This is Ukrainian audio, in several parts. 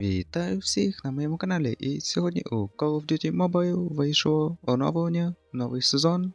Вітаю всіх на моєму каналі. І сьогодні у Call of Duty Mobile вийшло оновлення, новий сезон.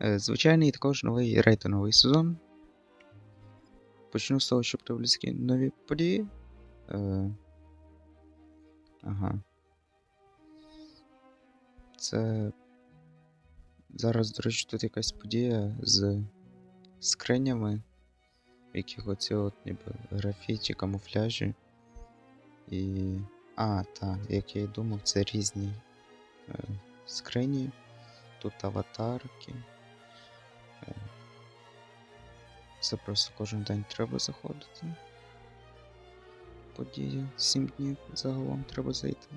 Е, Звичайний також новий рейтинговий сезон. Почну з того, що близькі нові події. Е, Ага. Це. Зараз, до речі, тут якась подія з скринями, в яких от ніби графіті, камуфляжі. І. А, так, як я і думав, це різні е, скрині. Тут аватарки. Е, це просто кожен день треба заходити. Подія 7 днів загалом треба зайти.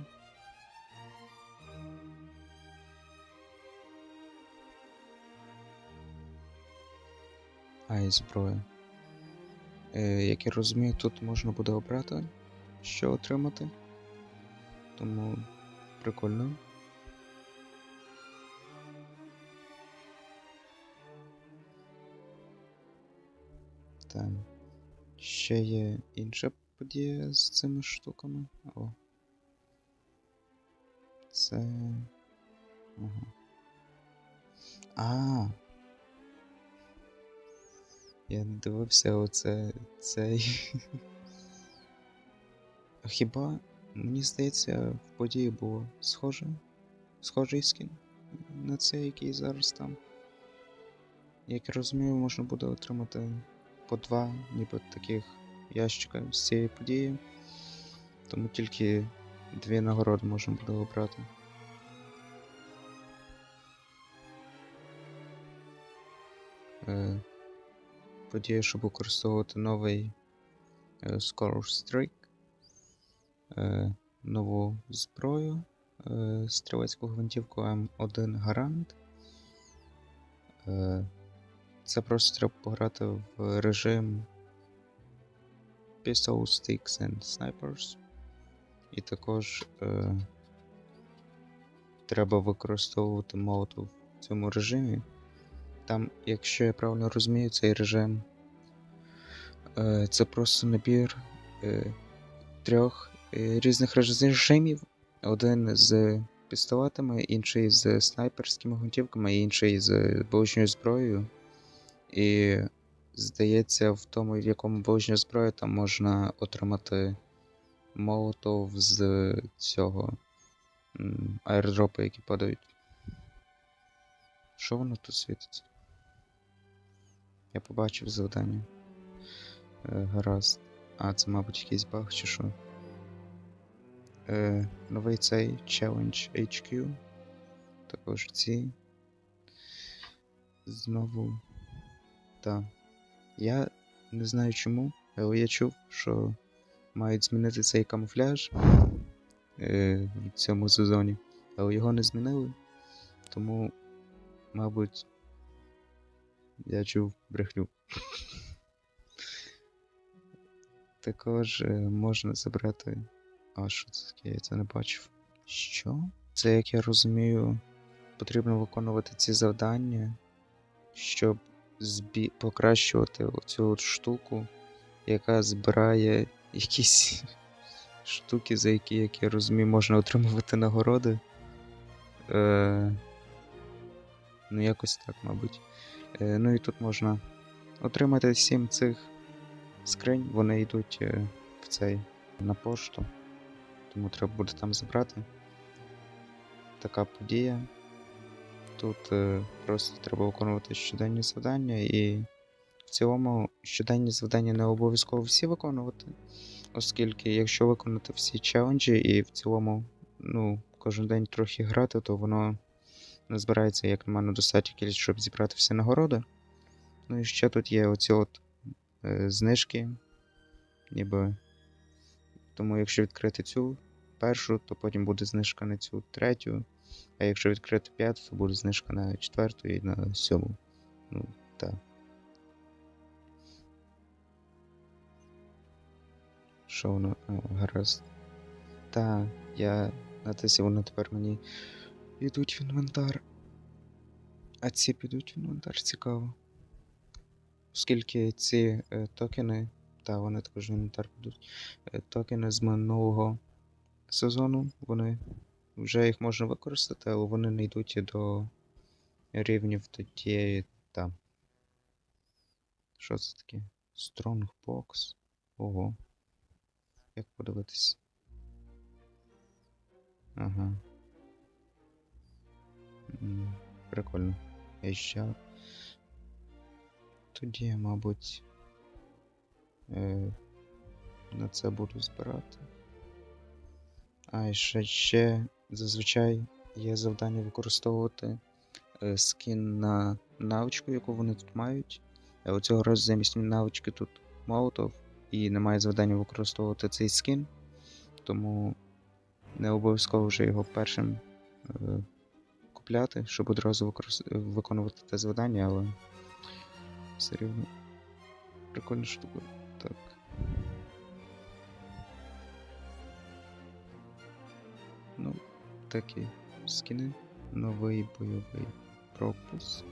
А, і зброя. Е, як я розумію, тут можна буде обрати, що отримати. Тому прикольно. Там ще є інша подія з цими штуками. О. Це. Ага. А. Я не дивився оце цей. Хіба мені здається, в події було схоже? Схожий скін на цей, який зараз там. Як я розумію, можна буде отримати по два, ніби таких ящика з цієї події. Тому тільки дві нагороди можна буде обрати. Е, подія, щоб використовувати новий е, Scholar Streak, е, нову зброю, е, стрілецьку гвинтівку М1 Гарант. Е, це просто треба пограти в режим Pistol Sticks and Snipers. І також треба використовувати молотов в цьому режимі. Там, якщо я правильно розумію, цей режим це просто набір трьох різних режимів. Один з пістолетами, інший з снайперськими гвинтівками, інший з ближньою зброєю. І здається, в тому, в якому ближня зброя, там можна отримати молотов з цього аеродропу, які падають. Що воно тут світиться? Я побачив завдання. Е, гаразд. А, це, мабуть, якийсь баг чи що. Е, новий цей Challenge HQ. Також ці. Знову. Так. Я не знаю чому, але я чув, що мають змінити цей камуфляж е, в цьому сезоні, але його не змінили. Тому, мабуть, я чув брехню. Також е, можна забрати. А що це таке? Я це не бачив. Що? Це, як я розумію, потрібно виконувати ці завдання, щоб збі... покращувати оцю от штуку, яка збирає якісь штуки, за які, як я розумію, можна отримувати нагороди. Е... Ну, якось так, мабуть. Е, ну і тут можна отримати сім цих скринь, вони йдуть е, в цей на пошту. Тому треба буде там забрати. Така подія. Тут е, просто треба виконувати щоденні завдання, і в цілому щоденні завдання не обов'язково всі виконувати, оскільки якщо виконати всі челенджі і в цілому ну, кожен день трохи грати, то воно не збирається, як на мене, достатньо кількість, щоб зібрати всі нагороди. Ну і ще тут є оці от е, знижки, ніби. Тому якщо відкрити цю першу, то потім буде знижка на цю третю. А якщо відкрити п'яту, то буде знижка на четверту і на сьому. Ну, так. Що воно? Гаразд. Та, я натисів, воно тепер мені йдуть в інвентар. А ці підуть в інвентар, цікаво. Оскільки ці е, токени Та, вони також в інвентар підуть. Е, Токени з минулого сезону, вони вже їх можна використати, але вони не йдуть і до рівнів тієї там. Що це таке? Strongbox. Ого. Як подивитись? Ага. Прикольно. HR. Тоді мабуть, на це буду збирати. А, ще, ще зазвичай є завдання використовувати е, скін на навичку, яку вони тут мають. А цього разу замість навички тут молотов і немає завдання використовувати цей скін, тому не обов'язково вже його першим е, купляти, щоб одразу використ... виконувати те завдання, але все рівно прикольна штука. Такі скіни. Новий бойовий пропуск.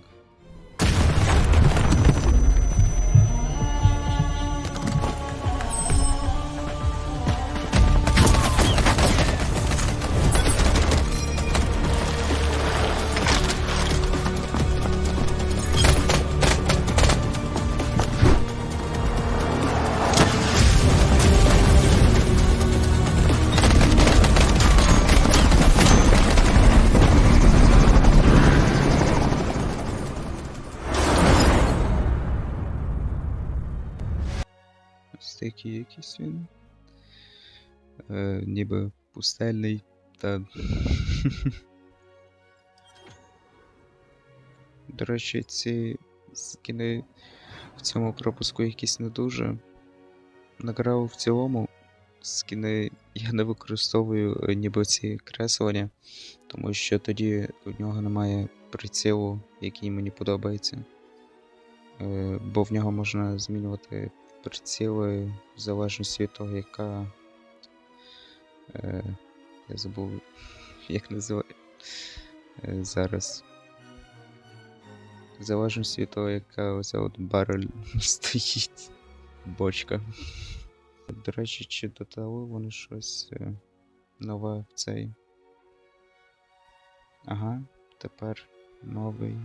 Якийсь він. Е, ніби пустельний та. До речі, ці скини в цьому пропуску якісь не дуже. Награв в цілому скини я не використовую е, ніби ці креслення, тому що тоді у нього немає прицілу, який мені подобається. Е, бо в нього можна змінювати приціли в залежності від того, яка. Е, я забув, як називає. Е, зараз. В залежності від того, яка оця от барель стоїть. Бочка. До речі, чи додали вони щось е, нове в цей. Ага, тепер новий.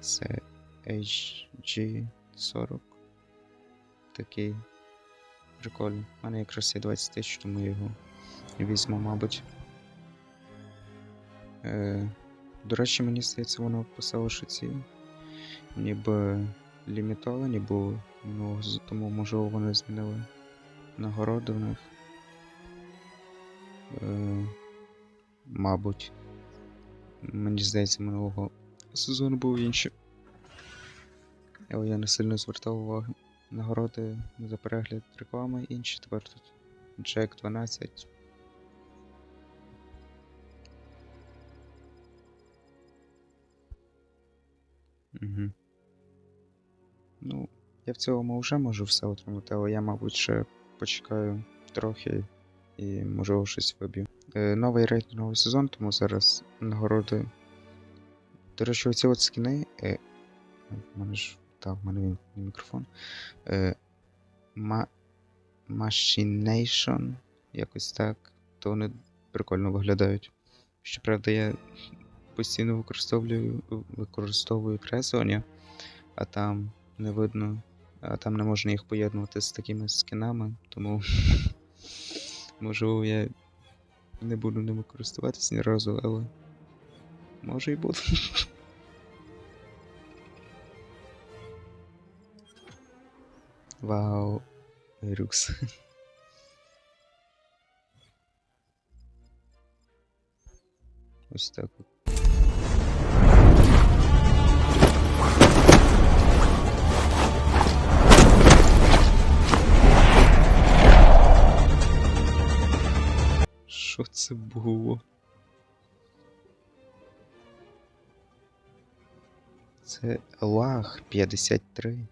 Це HG40 такий прикольний. У мене якраз є 20 тисяч, тому я його візьму, мабуть. Е, до речі, мені здається, воно писало, що ці ніби лімітовані були, ну, тому можливо вони змінили нагороди в них. Е, мабуть. Мені здається, минулого сезону були інші. Але я не сильно звертав уваги. Нагороди за перегляд реклами інші. Тепер тут Джек 12. Угу. Ну, я в цілому вже можу все отримати, але я, мабуть, ще почекаю трохи і можливо щось виб'ю. Е, новий рейтинговий сезон, тому зараз нагороди. До речі, оці от скіни. Е, мене ж. Так, в мене він мікрофон. Е, Ma- Machination, якось так. То вони прикольно виглядають. Щоправда, я постійно використовую, використовую креслення, а там не видно, а там не можна їх поєднувати з такими скінами, тому можливо я не буду ними користуватись ні разу, але може і буду. Вау, Рюкс. Ось так. Що це було? Це лаг 53.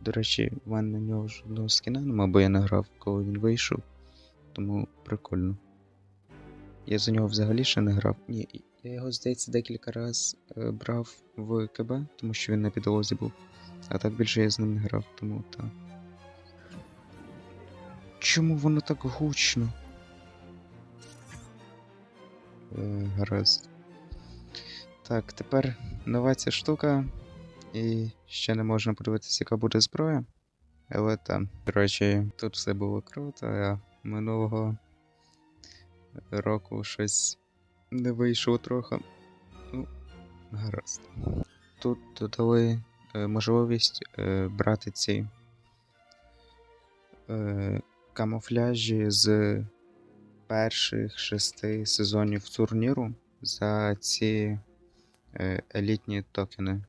До речі, в мене на нього жодного скіна нема, бо я не грав, коли він вийшов. Тому прикольно. Я за нього взагалі ще не грав. Ні, я його, здається, декілька разів е, брав в КБ, тому що він на підлозі був. А так більше я з ним не грав, тому так. чому воно так гучно? Е, гаразд. Так, тепер нова ця штука. І ще не можна подивитися, яка буде зброя. Але там, до речі, тут все було круто, а минулого року щось не вийшло трохи. Ну, гаразд. Тут додали е, можливість е, брати ці е, камуфляжі з перших шести сезонів турніру за ці е, елітні токени,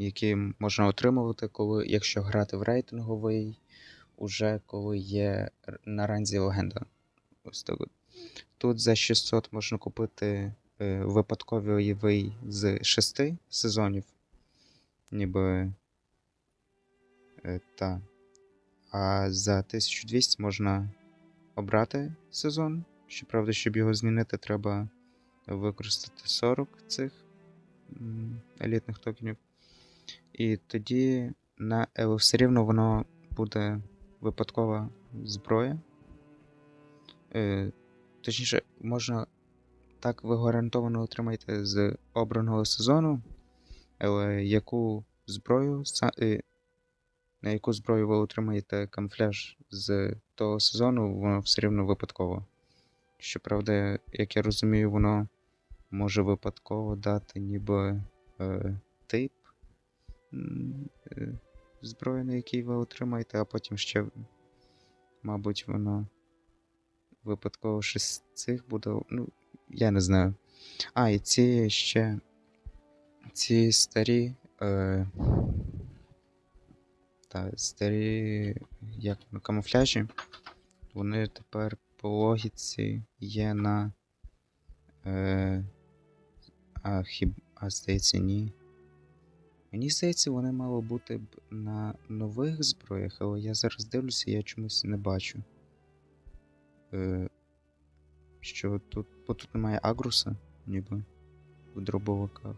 які можна отримувати, коли, якщо грати в рейтинговий, уже коли є на ранзі легенда. Ось так. Тут за 600 можна купити е, випадковий з 6 сезонів, ніби е, та. А за 1200 можна обрати сезон. Щоправда, щоб його змінити, треба використати 40 цих елітних токенів. І тоді на але все рівно воно буде випадкова зброя. Е, точніше, можна так ви гарантовано отримаєте з обраного сезону, але яку зброю е, на яку зброю ви отримаєте камуфляж з того сезону, воно все рівно випадково. Щоправда, як я розумію, воно може випадково дати ніби е, тип е, на якій ви отримаєте, а потім ще, мабуть, воно випадково щось з цих буде. Ну, я не знаю. А, і ці ще ці старі. Е, та, старі як воно, камуфляжі. Вони тепер по логіці є на. Е, а, хіб, а здається, ні. Мені здається, вони мало бути б на нових зброях, але я зараз дивлюся, я чомусь не бачу. Е, що тут. Бо тут немає агруса, ніби в дробовиках.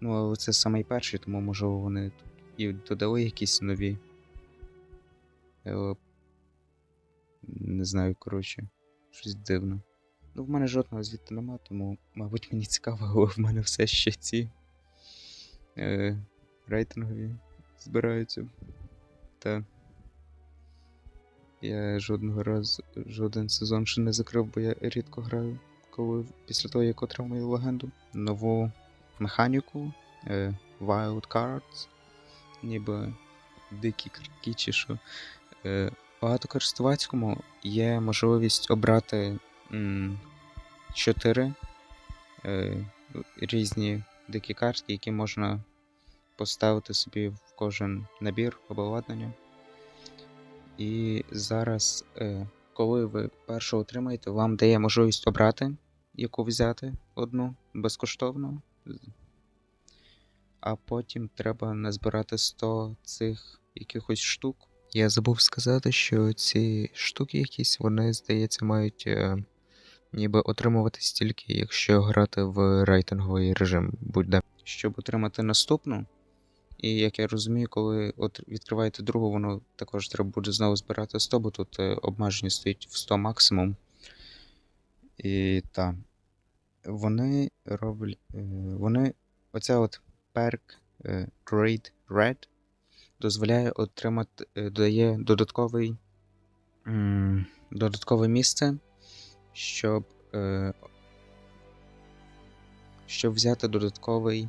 Ну, але це самий перший, тому можливо вони тут і додали якісь нові. Але... Не знаю, коротше, щось дивно. Ну, в мене жодного звідти нема, тому, мабуть, мені цікаво, але в мене все ще ці е, рейтингові збираються. Та. Я жодного разу, жоден сезон ще не закрив, бо я рідко граю, коли після того, як отримаю легенду. Нову механіку е, Wild Cards, ніби дикі картки чи що. Е, багатокористувацькому є можливість обрати м, 4 е, різні дикі картки, які можна поставити собі в кожен набір обладнання. І зараз, е, коли ви першу отримаєте, вам дає можливість обрати, яку взяти одну безкоштовно. А потім треба назбирати 100 цих якихось штук. Я забув сказати, що ці штуки якісь, вони, здається, мають е, ніби отримуватись тільки, якщо грати в рейтинговий режим будь-де. Щоб отримати наступну. І як я розумію, коли відкриваєте другу, воно також треба буде знову збирати 100, бо тут е, обмеження стоїть в 100 максимум. І та. Вони роблять. е, Вони. Оця от перк е, Red дозволяє отримати, е, дає додатковий, додаткове місце, щоб, е, щоб взяти додатковий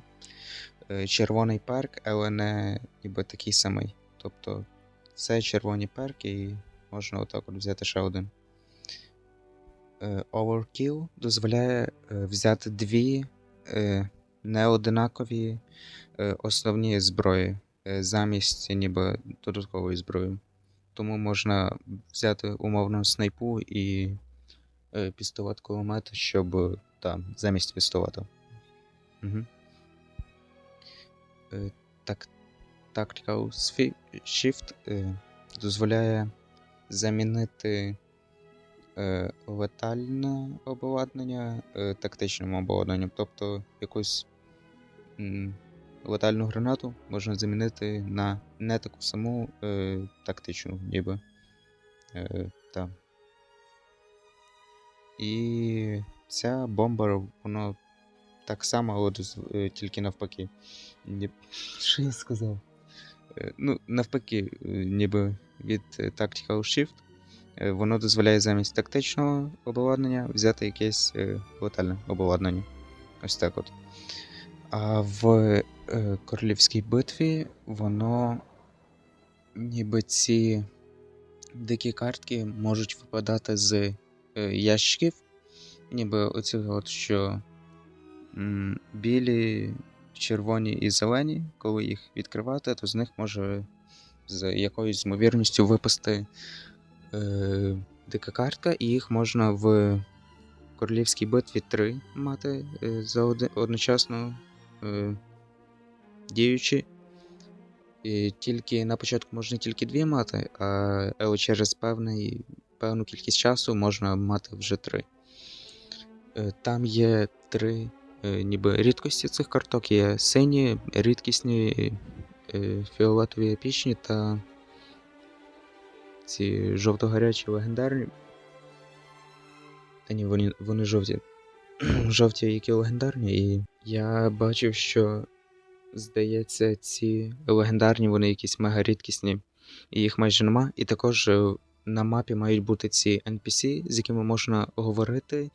е, червоний перк, але не ніби такий самий. Тобто це червоні перки, і можна отак от взяти ще один. Е, Overkill дозволяє е, взяти дві е, неодинакові е, основні зброї е, замість ніби додаткової зброї. Тому можна взяти умовно снайпу і пістолет кулемет, щоб е, та, замість пістолета. Угу. Е, так, Tactical Shift е, дозволяє замінити е, летальне обладнання е, тактичним обладнанням. Тобто якусь летальну гранату можна замінити на не таку саму е, тактичну, ніби. Е, та. І ця бомба, воно так само, але е, тільки навпаки. Що я сказав? Е, Ну, навпаки, е, ніби від Tactical Shift. Воно дозволяє замість тактичного обладнання взяти якесь летальне обладнання. Ось так от. А в королівській битві воно ніби ці дикі картки можуть випадати з ящиків, ніби оці от, що м, білі, червоні і зелені, коли їх відкривати, то з них може з якоюсь ймовірністю випасти е, дика картка, і їх можна в королівській битві 3 мати е, за оди- одночасно е, діючі. І тільки на початку можна тільки дві мати, а але через певний, певну кількість часу можна мати вже три. Е, Там є три е, ніби рідкості цих карток: є сині, рідкісні, е, фіолетові епічні та ці жовто-гарячі легендарні. Та ні, вони, вони жовті. жовті, які легендарні, і я бачив, що здається, ці легендарні, вони якісь мега рідкісні, і їх майже нема. І також на мапі мають бути ці NPC, з якими можна говорити.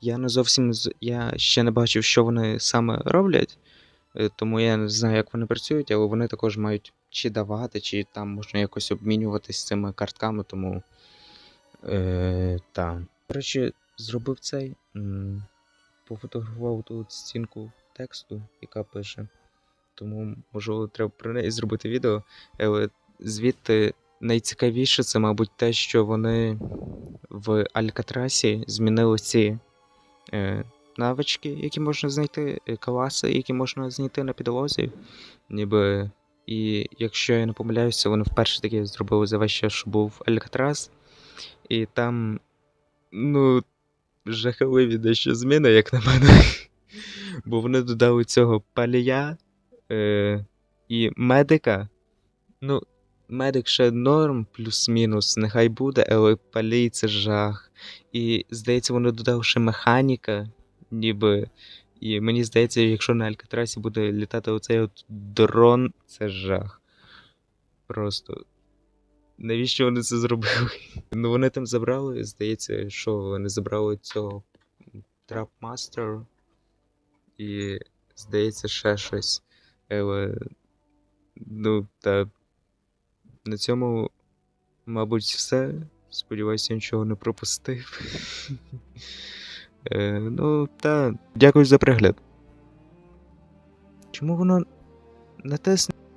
Я не зовсім я ще не бачив, що вони саме роблять, е, тому я не знаю, як вони працюють, але вони також мають чи давати, чи там можна якось обмінюватись цими картками, тому. Е, та. До речі, зробив цей. Пофотографував тут стінку тексту, яка пише. Тому, можливо, треба про неї зробити відео. Але звідти найцікавіше це, мабуть, те, що вони в Алькатрасі змінили ці е, навички, які можна знайти, е, класи, які можна знайти на підлозі. Ніби. І якщо я не помиляюся, вони вперше таки зробили за весь час, що був Алькатрас. І там, ну, жахливі дещо зміни, як на мене. Бо вони додали цього палія е, і медика. Ну, медик ще норм, плюс-мінус, нехай буде, але палій це жах. І здається, вони додали ще механіка, ніби. І мені здається, якщо на Алькатрасі буде літати оцей от дрон, це жах. Просто. Навіщо вони це зробили? Ну, вони там забрали, здається, що вони забрали цього Трапмастер і, здається, ще щось. Але. Ну, та. На цьому, мабуть, все. Сподіваюся, нічого не пропустив. Е, ну, та. Дякую за пригляд. Чому воно натисне?